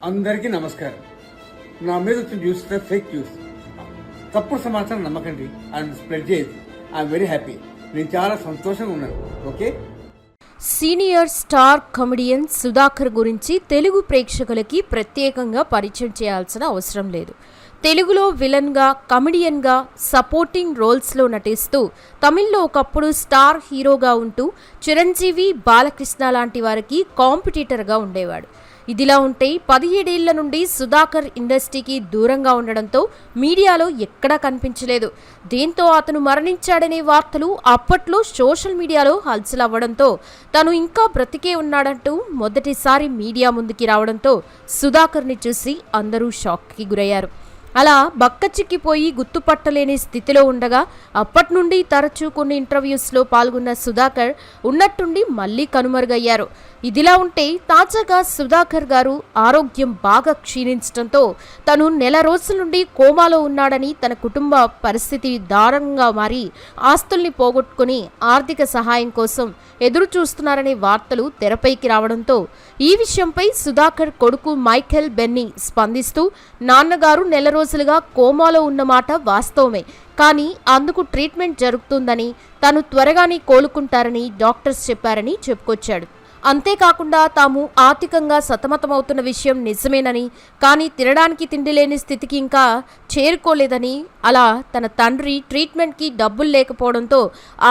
అందరికీ నమస్కారం. నా మీద వచ్చిన న్యూస్ ఫేక్ న్యూస్ తప్పుడు సమాచారం నమ్మకండి. అండ్ స్ప్రెడ్ చేయదు ఐఎమ్ వెరీ హ్యాపీ నేను చాలా సంతోషంగా ఉన్నాను. Okay senior star comedian Sudhakar గురించి తెలుగు ప్రేక్షకులకి ప్రత్యేకంగా పరిచయం చేయాల్సిన అవసరం లేదు. తెలుగులో విలన్గా కమెడియన్గా సపోర్టింగ్ రోల్స్లో నటిస్తూ తమిళ్ళో ఒకప్పుడు స్టార్ హీరోగా ఉంటూ చిరంజీవి బాలకృష్ణ లాంటి వారికి కాంపిటీటర్గా ఉండేవాడు. ఇదిలా ఉంటే పదిహేడేళ్ళ నుండి సుధాకర్ ఇండస్ట్రీకి దూరంగా ఉండడంతో మీడియాలో ఎక్కడా కనిపించలేదు. దీంతో అతను మరణించాడనే వార్తలు అప్పట్లో సోషల్ మీడియాలో హల్చల్ అవ్వడంతో తను ఇంకా బ్రతికే ఉన్నాడంటూ మొదటిసారి మీడియా ముందుకి రావడంతో సుధాకర్ని చూసి అందరూ షాక్కి గురయ్యారు. అలా బక్కచిక్కిపోయి గుర్తుపట్టలేని స్థితిలో ఉండగా అప్పటి నుండి తరచూ కొన్ని ఇంటర్వ్యూస్లో పాల్గొన్న సుధాకర్ ఉన్నట్టుండి మళ్ళీ కనుమరుగయ్యారు. ఇదిలా ఉంటే తాజాగా సుధాకర్ గారు ఆరోగ్యం బాగా క్షీణించడంతో తను నెల రోజుల నుండి కోమాలో ఉన్నాడని తన కుటుంబ పరిస్థితి దారుణంగా మారి ఆస్తుల్ని పోగొట్టుకుని ఆర్థిక సహాయం కోసం ఎదురు చూస్తున్నారనే వార్తలు తెరపైకి రావడంతో ఈ విషయంపై సుధాకర్ కొడుకు మైఖెల్ బెన్నీ స్పందిస్తూ నాన్నగారు నెల రోజులుగా కోమాలో ఉన్నమాట వాస్తవమే. కానీ అందుకు ట్రీట్మెంట్ జరుగుతుందని తను త్వరగానే కోలుకుంటారని డాక్టర్స్ చెప్పారని చెప్పుకొచ్చాడు. అంతేకాకుండా తాము ఆర్థికంగా సతమతమవుతున్న విషయం నిజమేనని కానీ తినడానికి తిండి లేని స్థితికి ఇంకా చేరుకోలేదని అలా తన తండ్రి ట్రీట్మెంట్కి డబ్బులు లేకపోవడంతో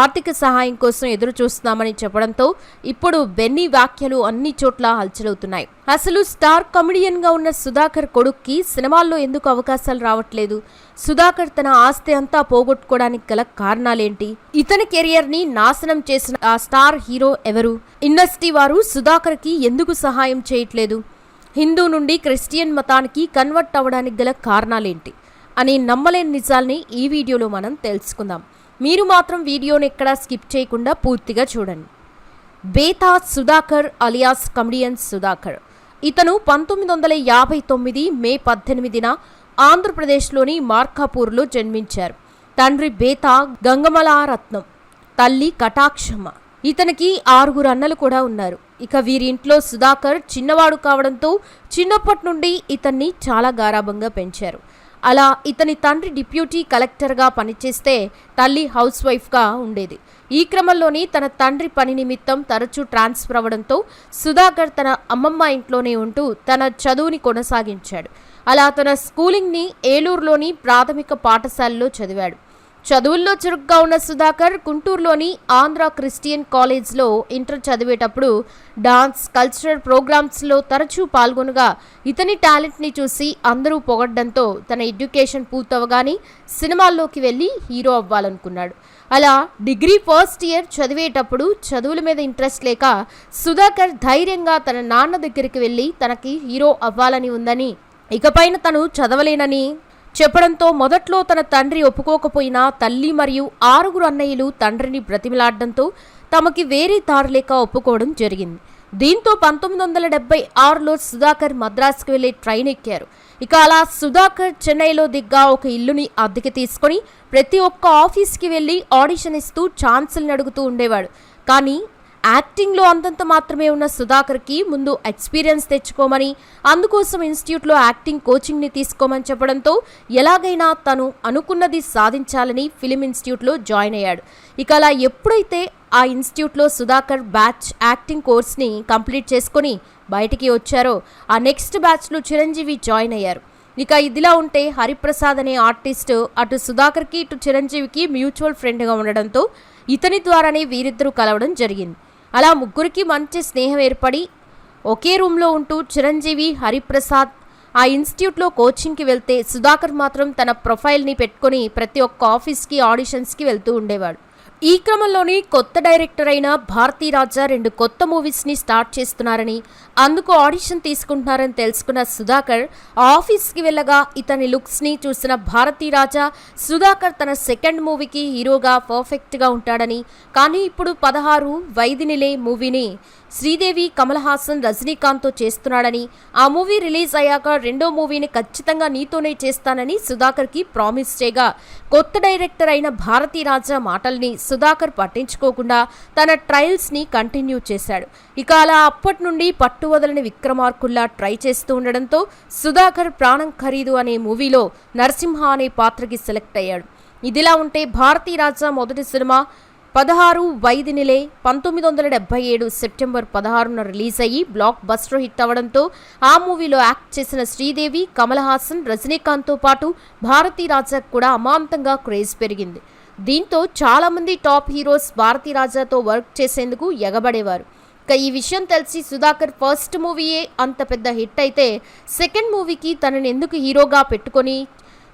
ఆర్థిక సహాయం కోసం ఎదురు చూస్తున్నామని చెప్పడంతో ఇప్పుడు బెన్నీ వ్యాఖ్యలు అన్ని చోట్ల హల్చలవుతున్నాయి. అసలు స్టార్ కమెడియన్గా ఉన్న సుధాకర్ కొడుక్కి సినిమాల్లో ఎందుకు అవకాశాలు రావట్లేదు? సుధాకర్ తన ఆస్తి అంతా పోగొట్టుకోవడానికి గల కారణాలేంటి? ఇతని కెరియర్ని నాశనం చేసిన ఆ స్టార్ హీరో ఎవరు? ఇండస్ట్రీ వారు సుధాకర్కి ఎందుకు సహాయం చేయట్లేదు? హిందూ నుండి క్రిస్టియన్ మతానికి కన్వర్ట్ అవ్వడానికి గల కారణాలేంటి? అని నమ్మలేని నిజాల్ని ఈ వీడియోలో మనం తెలుసుకుందాం. మీరు మాత్రం వీడియోని ఎక్కడా స్కిప్ చేయకుండా పూర్తిగా చూడండి. Betha Sudhakar alias comedian Sudhakar. ఇతను పంతొమ్మిది వందల యాభై తొమ్మిది మే పద్దెనిమిదిన ఆంధ్రప్రదేశ్లోని మార్కాపూర్లో జన్మించారు. తండ్రి బేతా గంగమలారత్నం తల్లి కటాక్షమ్మ. ఇతనికి ఆరుగురు అన్నలు కూడా ఉన్నారు. ఇక వీరి ఇంట్లో సుధాకర్ చిన్నవాడు కావడంతో చిన్నప్పటి నుండి ఇతన్ని చాలా గారాభంగా పెంచారు. అలా ఇతని తండ్రి డిప్యూటీ కలెక్టర్గా పనిచేస్తే తల్లి హౌస్ వైఫ్గా ఉండేది. ఈ క్రమంలోని తన తండ్రి పని నిమిత్తం తరచూ ట్రాన్స్ఫర్ అవ్వడంతో సుధాకర్ తన అమ్మమ్మ ఇంట్లోనే ఉంటూ తన చదువుని కొనసాగించాడు. అలా తన స్కూలింగ్ని ఏలూరులోని ప్రాథమిక పాఠశాలలో చదివాడు. చదువుల్లో చురుగ్గా ఉన్న సుధాకర్ గుంటూరులోని ఆంధ్ర క్రిస్టియన్ కాలేజ్లో ఇంటర్ చదివేటప్పుడు డాన్స్ కల్చరల్ ప్రోగ్రామ్స్లో తరచూ పాల్గొనగా ఇతని టాలెంట్ని చూసి అందరూ పొగడ్డంతో తన ఎడ్యుకేషన్ పూర్తవగానే సినిమాల్లోకి వెళ్ళి హీరో అవ్వాలనుకున్నాడు. అలా డిగ్రీ ఫస్ట్ ఇయర్ చదివేటప్పుడు చదువుల మీద ఇంట్రెస్ట్ లేక సుధాకర్ ధైర్యంగా తన నాన్న దగ్గరికి వెళ్ళి తనకి హీరో అవ్వాలని ఉందని ఇకపైన తను చదవలేనని చెప్పడంతో మొదట్లో తన తండ్రి ఒప్పుకోకపోయినా తల్లి మరియు ఆరుగురు అన్నయ్యలు తండ్రిని బ్రతిమిలాడడంతో తమకి వేరే దారి లేక ఒప్పుకోవడం జరిగింది. దీంతో పంతొమ్మిది వందల డెబ్బై ఆరులో సుధాకర్ మద్రాసుకు వెళ్ళే ట్రైన్ ఎక్కారు. ఇక అలా సుధాకర్ చెన్నైలో దిగ్గా ఒక ఇల్లుని అద్దెకి తీసుకొని ప్రతి ఒక్క ఆఫీస్కి వెళ్ళి ఆడిషన్ ఇస్తూ ఛాన్సుల్ని అడుగుతూ ఉండేవాడు. కానీ యాక్టింగ్లో అంతంత మాత్రమే ఉన్న సుధాకర్కి ముందు ఎక్స్పీరియన్స్ తెచ్చుకోమని అందుకోసం ఇన్స్టిట్యూట్లో యాక్టింగ్ కోచింగ్ని తీసుకోమని చెప్పడంతో ఎలాగైనా తను అనుకున్నది సాధించాలని ఫిలిం ఇన్స్టిట్యూట్లో జాయిన్ అయ్యాడు. ఇక అలా ఎప్పుడైతే ఆ ఇన్స్టిట్యూట్లో సుధాకర్ బ్యాచ్ యాక్టింగ్ కోర్స్ని కంప్లీట్ చేసుకొని బయటికి వచ్చారో ఆ నెక్స్ట్ బ్యాచ్లో చిరంజీవి జాయిన్ అయ్యారు. ఇక ఇదిలా ఉంటే హరిప్రసాద్ అనే ఆర్టిస్ట్ అటు సుధాకర్కి ఇటు చిరంజీవికి మ్యూచువల్ ఫ్రెండ్గా ఉండడంతో ఇతని ద్వారానే వీరిద్దరూ కలవడం జరిగింది. అలా ముగ్గురికి మంచి స్నేహం ఏర్పడి ఒకే రూమ్లో ఉంటూ చిరంజీవి హరిప్రసాద్ ఆ ఇన్స్టిట్యూట్లో కోచింగ్కి వెళ్తే సుధాకర్ మాత్రం తన ప్రొఫైల్ని పెట్టుకొని ప్రతి ఒక్క ఆఫీస్కి ఆడిషన్స్కి వెళ్తూ ఉండేవాడు. ఈ క్రమంలోనే కొత్త డైరెక్టర్ అయిన భారతీ రాజా రెండు కొత్త మూవీస్ని స్టార్ట్ చేస్తున్నారని అందుకు ఆడిషన్ తీసుకుంటున్నారని తెలుసుకున్న సుధాకర్ ఆఫీస్కి వెళ్ళగా ఇతని లుక్స్ని చూసిన భారతీ రాజా సుధాకర్ తన సెకండ్ మూవీకి హీరోగా పర్ఫెక్ట్గా ఉంటాడని కానీ ఇప్పుడు పదహారు వైదినిలే మూవీని శ్రీదేవి కమల్ హాసన్ రజనీకాంత్తో చేస్తున్నాడని ఆ మూవీ రిలీజ్ అయ్యాక రెండో మూవీని ఖచ్చితంగా నీతోనే చేస్తానని సుధాకర్కి ప్రామిస్ చేయగా కొత్త డైరెక్టర్ అయిన భారతీ రాజా మాటల్ని సుధాకర్ పట్టించుకోకుండా తన ట్రయల్స్ని కంటిన్యూ చేశాడు. ఇక అలా అప్పటి నుండి పట్టు వదలని విక్రమార్కుల్లా ట్రై చేస్తూ ఉండడంతో సుధాకర్ ప్రాణం ఖరీదు అనే మూవీలో నరసింహ అనే పాత్రకి సెలెక్ట్ అయ్యాడు. ఇదిలా ఉంటే భారతీ రాజా మొదటి సినిమా పదహారు వైదినిలే పంతొమ్మిది వందల డెబ్బై ఏడు సెప్టెంబర్ పదహారున రిలీజ్ అయ్యి బ్లాక్ బస్టర్ హిట్ అవ్వడంతో ఆ మూవీలో యాక్ట్ చేసిన శ్రీదేవి కమల్ హాసన్ రజనీకాంత్తో పాటు భారతీ రాజాకు కూడా అమాంతంగా క్రేజ్ పెరిగింది. దీంతో చాలామంది టాప్ హీరోస్ భారతీ రాజాతో వర్క్ చేసేందుకు ఎగబడేవారు. ఇక ఈ విషయం తెలిసి సుధాకర్ ఫస్ట్ మూవీయే అంత పెద్ద హిట్ అయితే సెకండ్ మూవీకి తనని ఎందుకు హీరోగా పెట్టుకొని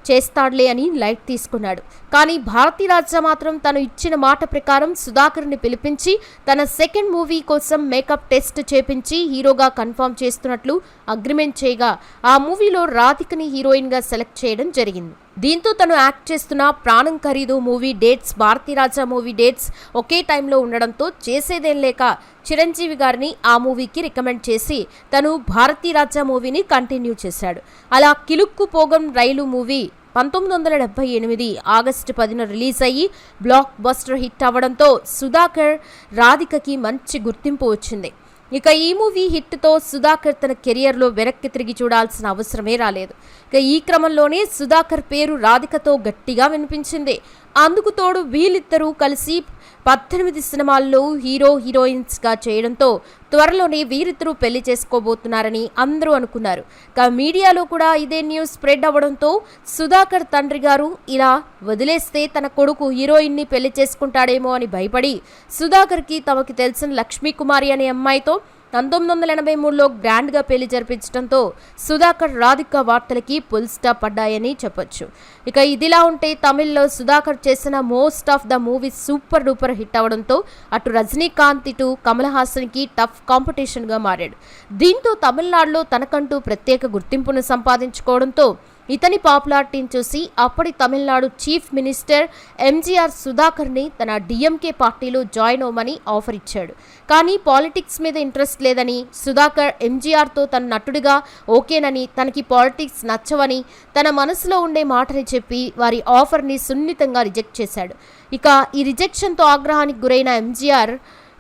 చేస్తాడులే అని లైట్ తీసుకున్నాడు. కానీ భారతీ రాజా మాత్రం తను ఇచ్చిన మాట ప్రకారం సుధాకర్ని పిలిపించి తన సెకండ్ మూవీ కోసం మేకప్ టెస్ట్ చేపించి హీరోగా కన్ఫర్మ్ చేస్తున్నట్లు అగ్రిమెంట్ చేయగా ఆ మూవీలో రాధికని హీరోయిన్గా సెలెక్ట్ చేయడం జరిగింది. దీంతో తను యాక్ట్ చేస్తున్న ప్రాణం ఖరీదు movie dates Bharathi Raja movie dates ఒకే టైంలో ఉండడంతో చేసేదేం లేక చిరంజీవి గారిని ఆ మూవీకి రికమెండ్ చేసి తను భారతీ రాజా మూవీని కంటిన్యూ చేశాడు. అలా కిలుక్కు పోగం రైలు మూవీ పంతొమ్మిది వందల డెబ్బై ఎనిమిది ఆగస్టు పదిన రిలీజ్ అయ్యి బ్లాక్ బస్టర్ హిట్ అవ్వడంతో సుధాకర్ రాధికకి మంచి గుర్తింపు వచ్చింది. ఇక ఈ మూవీ హిట్తో సుధాకర్ తన కెరియర్లో వెనక్కి తిరిగి చూడాల్సిన అవసరమే రాలేదు. ఇక ఈ క్రమంలోనే సుధాకర్ పేరు రాధికతో గట్టిగా వినిపించింది. అందుకు తోడు వీళ్ళిద్దరూ కలిసి పద్దెనిమిది సినిమాల్లో హీరో హీరోయిన్స్గా చేయడంతో త్వరలోనే వీరిద్దరూ పెళ్ళి చేసుకోబోతున్నారని అందరూ అనుకున్నారు. ఇక మీడియాలో కూడా ఇదే న్యూస్ స్ప్రెడ్ అవ్వడంతో సుధాకర్ తండ్రి గారు ఇలా వదిలేస్తే తన కొడుకు హీరోయిన్ని పెళ్ళి చేసుకుంటాడేమో అని భయపడి సుధాకర్కి తమకి తెలిసిన లక్ష్మీ కుమారి అనే అమ్మాయితో పంతొమ్మిది వందల ఎనభై మూడులో గ్రాండ్గా పెళ్ళి జరిపించడంతో సుధాకర్ రాధిక వార్తలకి పుల్ స్టాప్ పడ్డాయని చెప్పొచ్చు. ఇక ఇదిలా ఉంటే తమిళ్ళో సుధాకర్ చేసిన most of the movies super duper hit అవడంతో అటు రజనీకాంత్ ఇటు కమల్ హాసన్కి టఫ్ కాంపిటీషన్గా మారాడు. దీంతో తమిళనాడులో తనకంటూ ప్రత్యేక గుర్తింపును సంపాదించుకోవడంతో ఇతని పాపులారిటీని చూసి అప్పటి తమిళనాడు చీఫ్ మినిస్టర్ ఎంజీఆర్ సుధాకర్ని తన డిఎంకే పార్టీలో జాయిన్ అవ్వమని ఆఫర్ ఇచ్చాడు. కానీ పాలిటిక్స్ మీద ఇంట్రెస్ట్ లేదని సుధాకర్ ఎంజీఆర్తో తన నటుడిగా ఓకేనని తనకి పాలిటిక్స్ నచ్చవని తన మనసులో ఉండే మాటని చెప్పి వారి ఆఫర్ని సున్నితంగా రిజెక్ట్ చేశాడు. ఇక ఈ రిజెక్షన్తో ఆగ్రహానికి గురైన ఎంజీఆర్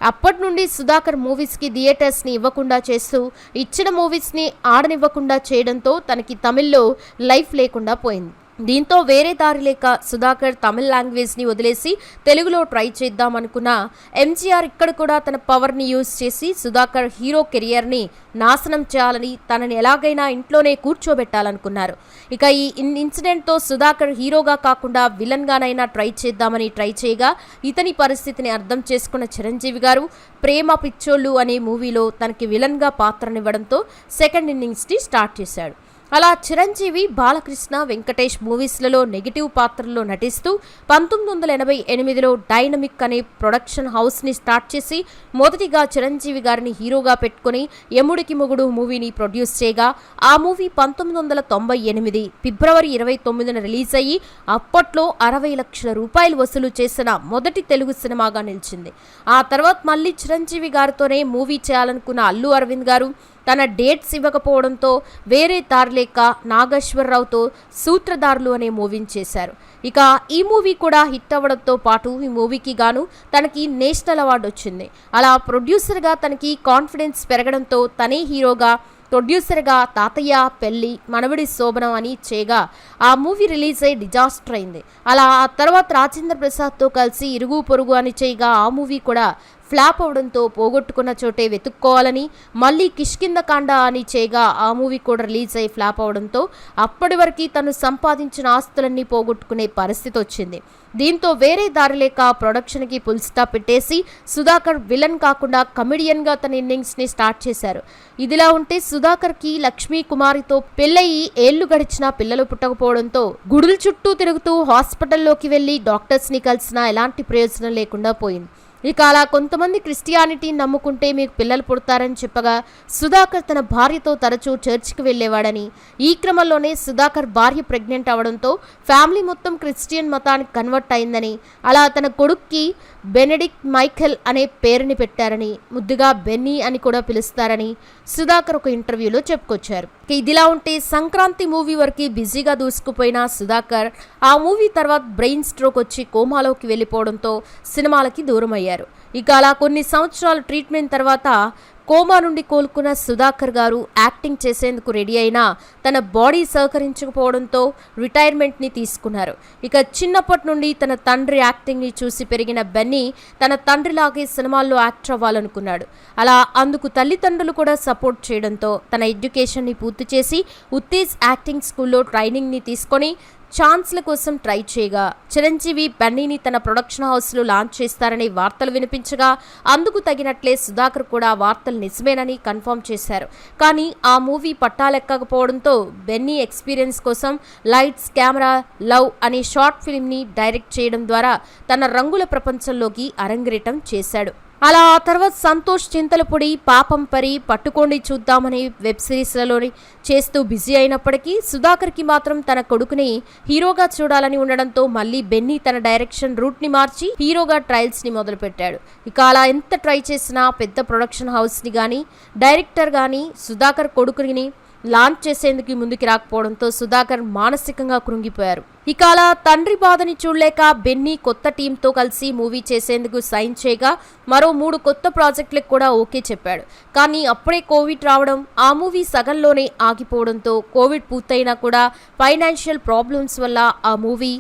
అప్పటి నుండి సుధాకర్ మూవీస్కి థియేటర్స్ని ఇవ్వకుండా చేస్తూ ఇచ్చిన మూవీస్ని ఆడనివ్వకుండా చేయడంతో తనకి తమిళ్ళో లైఫ్ లేకుండా పోయింది. దీంతో వేరే దారి లేక సుధాకర్ తమిళ్ లాంగ్వేజ్ని వదిలేసి తెలుగులో ట్రై చేద్దామనుకున్న ఎంజీఆర్ ఇక్కడ కూడా తన పవర్ని యూజ్ చేసి సుధాకర్ హీరో కెరియర్ని నాశనం చేయాలని తనని ఎలాగైనా ఇంట్లోనే కూర్చోబెట్టాలనుకున్నారు. ఇక ఈ ఇన్- ఇన్సిడెంట్తో సుధాకర్ హీరోగా కాకుండా విలన్గానైనా ట్రై చేద్దామని ట్రై చేయగా ఇతని పరిస్థితిని అర్థం చేసుకున్న చిరంజీవి గారు ప్రేమ పిచ్చోళ్ళు అనే మూవీలో తనకి విలన్గా పాత్రనివ్వడంతో సెకండ్ ఇన్నింగ్స్ని స్టార్ట్ చేశాడు. అలా చిరంజీవి బాలకృష్ణ వెంకటేష్ మూవీస్లలో నెగిటివ్ పాత్రల్లో నటిస్తూ పంతొమ్మిది వందల ఎనభై ఎనిమిదిలో డైనమిక్ అనే ప్రొడక్షన్ హౌస్ని స్టార్ట్ చేసి మొదటిగా చిరంజీవి గారిని హీరోగా పెట్టుకుని యముడికి మొగుడు మూవీని ప్రొడ్యూస్ చేయగా ఆ మూవీ పంతొమ్మిది వందల తొంభై ఎనిమిది ఫిబ్రవరి ఇరవై తొమ్మిదిన రిలీజ్ అయ్యి అప్పట్లో అరవై లక్షల రూపాయలు వసూలు చేసిన మొదటి తెలుగు సినిమాగా నిలిచింది. ఆ తర్వాత మళ్ళీ చిరంజీవి గారితోనే మూవీ చేయాలనుకున్న అల్లు అరవింద్ గారు తన డేట్స్ ఇవ్వకపోవడంతో వేరే దారి నాగేశ్వరరావుతో సూత్రధారులు అనే మూవీని చేశారు. ఇక ఈ మూవీ కూడా హిట్ అవ్వడంతో పాటు ఈ మూవీకి గాను తనకి నేషనల్ అవార్డు వచ్చింది. అలా ప్రొడ్యూసర్గా తనకి కాన్ఫిడెన్స్ పెరగడంతో తనే హీరోగా ప్రొడ్యూసర్గా తాతయ్య పెళ్ళి మనవడి శోభనం అని చేయగా ఆ మూవీ రిలీజ్ అయ్యి డిజాస్టర్ అయింది. అలా ఆ తర్వాత రాజేంద్ర ప్రసాద్తో కలిసి ఇరుగు పొరుగు అని చేయగా ఆ మూవీ కూడా ఫ్లాప్ అవడంతో పోగొట్టుకున్న చోటే వెతుక్కోవాలని మళ్ళీ కిష్కింద కాండ అని చేయగా ఆ మూవీ కూడా రిలీజ్ అయ్యి ఫ్లాప్ అవడంతో అప్పటి వరకు తను సంపాదించిన ఆస్తులన్నీ పోగొట్టుకునే పరిస్థితి వచ్చింది. దీంతో వేరే దారి లేక ప్రొడక్షన్కి పుల్ స్టాప్ పెట్టేసి సుధాకర్ విలన్ కాకుండా కమెడియన్గా తన ఇన్నింగ్స్ని స్టార్ట్ చేశారు. ఇదిలా ఉంటే సుధాకర్కి లక్ష్మీ కుమారితో పెళ్ళయి ఏళ్ళు గడిచిన పిల్లలు పుట్టకపోవడంతో గుడుల చుట్టూ తిరుగుతూ హాస్పిటల్లోకి వెళ్ళి డాక్టర్స్ని కలిసినా ఎలాంటి ప్రయోజనం లేకుండా పోయింది. ఇక అలా కొంతమంది క్రిస్టియానిటీని నమ్ముకుంటే మీకు పిల్లలు పుడతారని చెప్పగా సుధాకర్ తన భార్యతో తరచూ చర్చికి వెళ్ళేవాడని. ఈ క్రమంలోనే సుధాకర్ భార్య ప్రెగ్నెంట్ అవడంతో ఫ్యామిలీ మొత్తం క్రిస్టియన్ మతానికి కన్వర్ట్ అయిందని. అలా తన కొడుక్కి బెనెడిక్ట్ మైఖెల్ అనే పేరుని పెట్టారని ముద్దుగా బెన్నీ అని కూడా పిలుస్తారని సుధాకర్ ఒక ఇంటర్వ్యూలో చెప్పుకొచ్చారు. ఇదిలా ఉంటే సంక్రాంతి మూవీ వరకు బిజీగా దూసుకుపోయిన సుధాకర్ ఆ మూవీ తర్వాత బ్రెయిన్ స్ట్రోక్ వచ్చి కోమాలోకి వెళ్ళిపోవడంతో సినిమాలకి దూరమయ్యారు. ఇక అలా కొన్ని సంవత్సరాల ట్రీట్మెంట్ తర్వాత కోమా నుండి కోలుకున్న సుధాకర్ గారు యాక్టింగ్ చేసేందుకు రెడీ అయినా తన బాడీ సహకరించకపోవడంతో రిటైర్మెంట్ని తీసుకున్నారు. ఇక చిన్నప్పటి నుండి తన తండ్రి యాక్టింగ్ని చూసి పెరిగిన బెన్నీ తన తండ్రిలాగే సినిమాల్లో యాక్టర్ అవ్వాలనుకున్నాడు. అలా అందుకు తల్లిదండ్రులు కూడా సపోర్ట్ చేయడంతో తన ఎడ్యుకేషన్ని పూర్తి చేసి ఉత్తేజ్ యాక్టింగ్ స్కూల్లో ట్రైనింగ్ని తీసుకొని ఛాన్స్ల కోసం ట్రై చేయగా చిరంజీవి బన్నీని తన ప్రొడక్షన్ హౌస్లో లాంచ్ చేస్తారని వార్తలు వినిపించగా అందుకు తగినట్లే సుధాకర్ కూడా వార్తలు నిజమేనని కన్ఫర్మ్ చేశారు. కానీ ఆ మూవీ పట్టాలెక్కకపోవడంతో బెన్నీ ఎక్స్పీరియన్స్ కోసం లైట్స్ కెమెరా లవ్ అనే షార్ట్ ఫిల్మ్ని డైరెక్ట్ చేయడం ద్వారా తన రంగుల ప్రపంచంలోకి అరంగేటం చేశాడు. అలా ఆ తర్వాత సంతోష్ చింతలపొడి పాపం పరి పట్టుకోండి చూద్దామని వెబ్ సిరీస్లలోని చేస్తూ బిజీ అయినప్పటికీ సుధాకర్కి మాత్రం తన కొడుకుని హీరోగా చూడాలని ఉండడంతో మళ్ళీ బెన్నీ తన డైరెక్షన్ రూట్ని మార్చి హీరోగా ట్రయల్స్ని మొదలుపెట్టాడు. ఇక అలా ఎంత ట్రై చేసినా పెద్ద ప్రొడక్షన్ హౌస్ని కానీ డైరెక్టర్ కానీ సుధాకర్ కొడుకుని లాంచ్ చేసేందుకు ముందుకు రాకపోవడంతో సుధాకర్ మానసికంగా కృంగిపోయారు. ఇక అలా తండ్రి బాధని చూడలేక బెన్నీ కొత్త టీంతో కలిసి మూవీ చేసేందుకు సైన్ చేయగా మరో మూడు కొత్త ప్రాజెక్టులకు కూడా ఓకే చెప్పాడు. కానీ అప్పుడే కోవిడ్ రావడం ఆ మూవీ సగంలోనే ఆగిపోవడంతో కోవిడ్ పూర్తయినా కూడా ఫైనాన్షియల్ ప్రాబ్లమ్స్ వల్ల ఆ మూవీ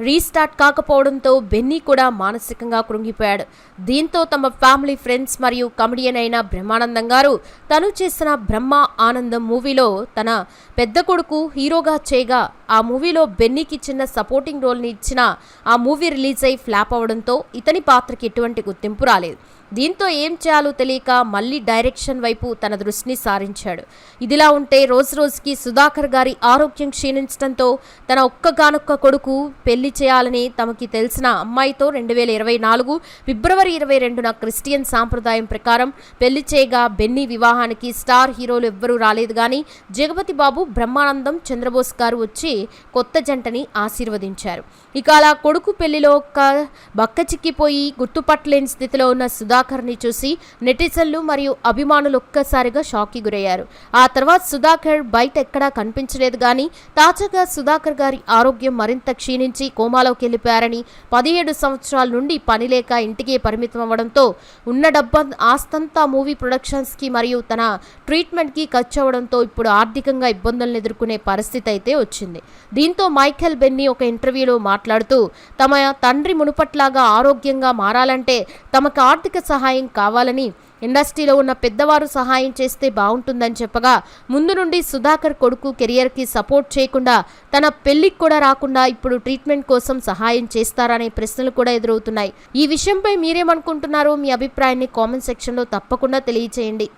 రీస్టార్ట్ కాకపోవడంతో బెన్నీ కూడా మానసికంగా కృంగిపోయాడు. దీంతో తమ ఫ్యామిలీ ఫ్రెండ్స్ మరియు కమెడియన్ అయిన బ్రహ్మానందం గారు తను చేసిన బ్రహ్మ ఆనందం మూవీలో తన పెద్ద కొడుకు హీరోగా చేయగా ఆ మూవీలో బెన్నీకి చిన్న సపోర్టింగ్ రోల్ని ఇచ్చిన ఆ మూవీ రిలీజ్ అయి ఫ్లాప్ అవడంతో ఇతని పాత్రకి ఎటువంటి గుర్తింపు రాలేదు. దీంతో ఏం చేయాలో తెలియక మళ్ళీ డైరెక్షన్ వైపు తన దృష్టిని సారించాడు. ఇదిలా ఉంటే రోజు రోజుకి సుధాకర్ గారి ఆరోగ్యం క్షీణించడంతో తన ఒక్కగానొక్క కొడుకు పెళ్ళి చేయాలని తమకి తెలిసిన అమ్మాయితో రెండు వేల ఇరవై నాలుగు ఫిబ్రవరి ఇరవై రెండున క్రిస్టియన్ సాంప్రదాయం ప్రకారం పెళ్ళి చేయగా బెన్నీ వివాహానికి స్టార్ హీరోలు ఎవ్వరూ రాలేదు కానీ జగపతి బాబు బ్రహ్మానందం చంద్రబోస్ గారు వచ్చి కొత్త జంటని ఆశీర్వదించారు. ఇక అలా కొడుకు పెళ్ళిలో ఒక్క బక్క చిక్కిపోయి గుర్తుపట్టలేని స్థితిలో ఉన్న సుధా సుధాకర్ని చూసి నెటిజన్లు మరియు అభిమానులు ఒక్కసారిగా షాక్కి గురయ్యారు. ఆ తర్వాత సుధాకర్ బయట ఎక్కడా కనిపించలేదు కానీ తాజాగా సుధాకర్ గారి ఆరోగ్యం మరింత క్షీణించి కోమాలోకి వెళ్ళిపోయారని పదిహేడు సంవత్సరాల నుండి పని లేక ఇంటికే పరిమితం అవ్వడంతో ఉన్న డబ్బా ఆస్తంతా మూవీ ప్రొడక్షన్స్కి మరియు తన ట్రీట్మెంట్కి ఖర్చు అవ్వడంతో ఇప్పుడు ఆర్థికంగా ఇబ్బందులను ఎదుర్కొనే పరిస్థితి అయితే వచ్చింది. దీంతో మైఖెల్ బెన్నీ ఒక ఇంటర్వ్యూలో మాట్లాడుతూ తమ తండ్రి మునుపట్లాగా ఆరోగ్యంగా మారాలంటే తమకు ఆర్థిక సహాయం కావాలని ఇండస్ట్రీలో ఉన్న పెద్దవారు సహాయం చేస్తే బాగుంటుందని చెప్పగా ముందు నుండి సుధాకర్ కొడుకు కెరియర్కి సపోర్ట్ చేయకుండా తన పెళ్ళికి కూడా రాకుండా ఇప్పుడు ట్రీట్మెంట్ కోసం సహాయం చేస్తారనే ప్రశ్నలు కూడా ఎదురవుతున్నాయి. ఈ విషయంపై మీరేమనుకుంటున్నారో మీ అభిప్రాయాన్ని కామెంట్ సెక్షన్లో తప్పకుండా తెలియచేయండి.